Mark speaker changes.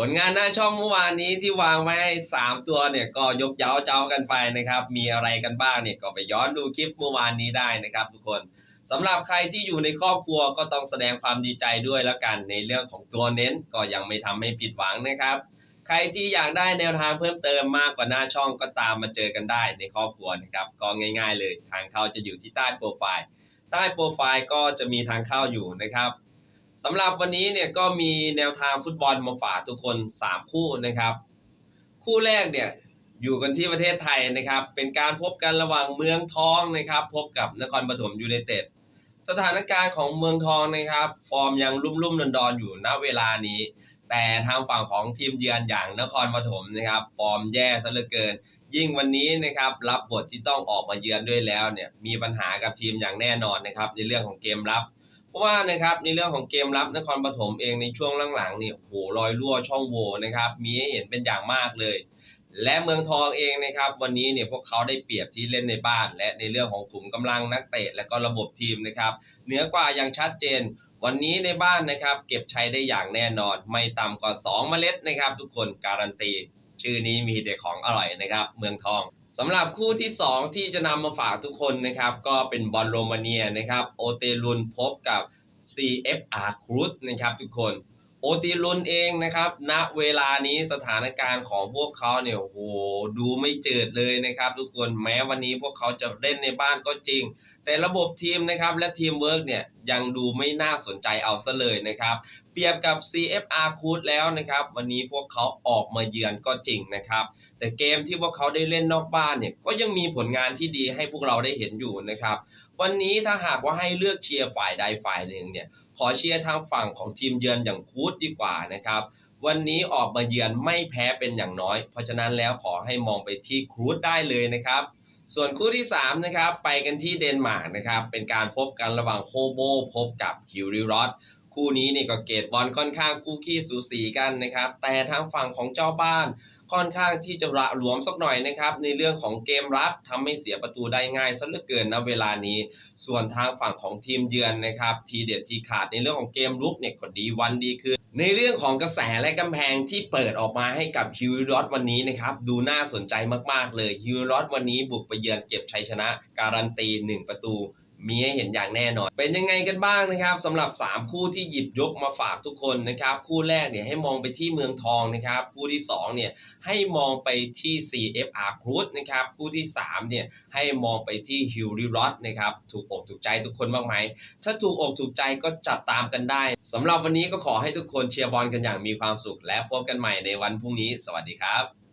Speaker 1: ผลงานหน้าช่องเมื่อวานนี้ที่วางไว้ให้สามตัวเนี่ยก็ยกเย้าเจ้ากันไปนะครับ มีอะไรกันบ้างเนี่ยก็ไปย้อนดูคลิปเมื่อวานนี้ได้นะครับทุกคนสำหรับใครที่อยู่ในครอบครัวก็ต้องแสดงความดีใจด้วยแล้วกัน ในเรื่องของตัวเน้นก็ยังไม่ทำให้ผิดหวังนะครับ ใครที่อยากได้แนวทางเพิ่มเติมมากกว่าหน้าช่องก็ตามมาเจอกันได้ในครอบครัวนะครับก็ง่าย ๆ เลยทางเข้าจะอยู่ที่ใต้โปรไฟล์ใต้โปรไฟล์ก็จะมีทางเข้าอยู่นะครับ สำหรับวันนี้เนี่ยก็มีแนวทางฟุตบอลมาฝากทุกคน 3 คู่นะครับ คู่แรกเนี่ยอยู่กันที่ประเทศไทยนะครับ เป็นการพบกันระหว่างเมืองทองนะครับ พบกับนครปฐมยูไนเต็ดสถานการณ์ของเมืองทองนะครับ ฟอร์มยังลุ่มลุ่มดอนดอนอยู่ณเวลานี้ แต่ทางฝั่งของทีมเยือนอย่างนครปฐมนะครับ ฟอร์มแย่ซะเหลือเกิน ยิ่งวันนี้นะครับ รับบทที่ต้องออกมาเยือนด้วยแล้วเนี่ยมีปัญหากับทีมอย่างแน่นอนนะครับ ในเรื่องของเกมรับ ราะว่านะครับในเรื่องของเกมรับนครปฐมเองในช่วงหลังๆเนี่ยโหรอยรั่วช่องโหว่นะครับ มีให้เห็นเป็นอย่างมากเลย และเมืองทองเองนะครับ วันนี้เนี่ยพวกเขาได้เปรียบที่เล่นในบ้าน และในเรื่องของขุมกำลังนักเตะและก็ระบบทีมนะครับเหนือกว่าอย่างชัดเจน วันนี้ในบ้านนะครับ เก็บชัยได้อย่างแน่นอน ไม่ต่ำกว่า2เมล็ดนะครับ ทุกคนการันตี ชื่อนี้มีแต่ของอร่อยนะครับ เมืองทอง สำหรับคู่ที่ 2 ที่จะนำมาฝากทุกคนนะครับ ก็เป็นบอลโรมาเนียนะครับโอเตลุนพบกับ CFR Cruz นะครับทุกคนโอติลุนเองนะครับณเวลานี้สถานการณ์ของพวกเขาเนี่ยโอ้โหดูไม่เจิดเลยนะครับ ทุกคนแม้วันนี้พวกเขาจะเล่นในบ้านก็จริง แต่ระบบทีมนะครับและทีมเวิร์กเนี่ยยังดูไม่น่าสนใจเอาซะเลยนะครับเปรียบกับ CFR คูดแล้วนะครับ วันนี้พวกเขาออกมาเยือนก็จริงนะครับ แต่เกมที่พวกเขาได้เล่นนอกบ้านเนี่ยก็ยังมีผลงานที่ดีให้พวกเราได้เห็นอยู่นะครับ วันนี้ถ้าหากว่าให้เลือกเชียร์ฝ่ายใดฝ่ายหนึ่งเนี่ยขอเชียร์ทางฝั่งของทีมเยือนอย่างคูดดีกว่านะครับวันนี้ออกมาเยือนไม่แพ้เป็นอย่างน้อย เพราะฉะนั้นแล้วขอให้มองไปที่ครูดได้เลยนะครับ ส่วนคู่ที่ 3 นะครับ ไปกันที่เดนมาร์กนะครับ เป็นการพบกันระหว่างโคโบพบกับฮิวริรอดคู่นี้นี่ก็เกตบอลค่อนข้างคู่ขี้สูสีกันนะครับ แต่ทางฝั่งของเจ้าบ้าน ค่อนข้างที่จะระหลวมสักหน่อยนะครับ ในเรื่องของเกมรับทำให้เสียประตูได้ง่ายซะเหลือเกินณเวลานี้ ส่วนทางฝั่งของทีมเยือนนะครับ ทีเด็ดทีขาดในเรื่องของเกมรุกเนี่ยก็ดีวันดีคืนในเรื่องของกระแสและกำแพงที่เปิดออกมาให้กับฮิวรอสวันนี้นะครับ ดูน่าสนใจมากๆเลยฮิวรอสวันนี้บุกไปเยือนเก็บชัยชนะ การันตี 1 ประตู มีให้เห็นอย่างแน่นอน เป็นยังไงกันบ้างนะครับสำหรับ 3 คู่ที่หยิบยกมาฝากทุกคนนะครับ คู่แรกเนี่ยให้มองไปที่เมืองทองนะครับ คู่ที่2เนี่ยให้มองไปที่ CFR Cruz นะครับ คู่ที่3เนี่ยให้มองไปที่ h i l l y r o d นะครับ ถูกอกถูกใจทุกคนบ้างไหม ถ้าถูกอกถูกใจก็จัดตามกันได้สำหรับวันนี้ก็ขอให้ทุกคนเชียร์บอลกันอย่างมีความสุข และพบกันใหม่ในวันพรุ่งนี้ สวัสดีครับ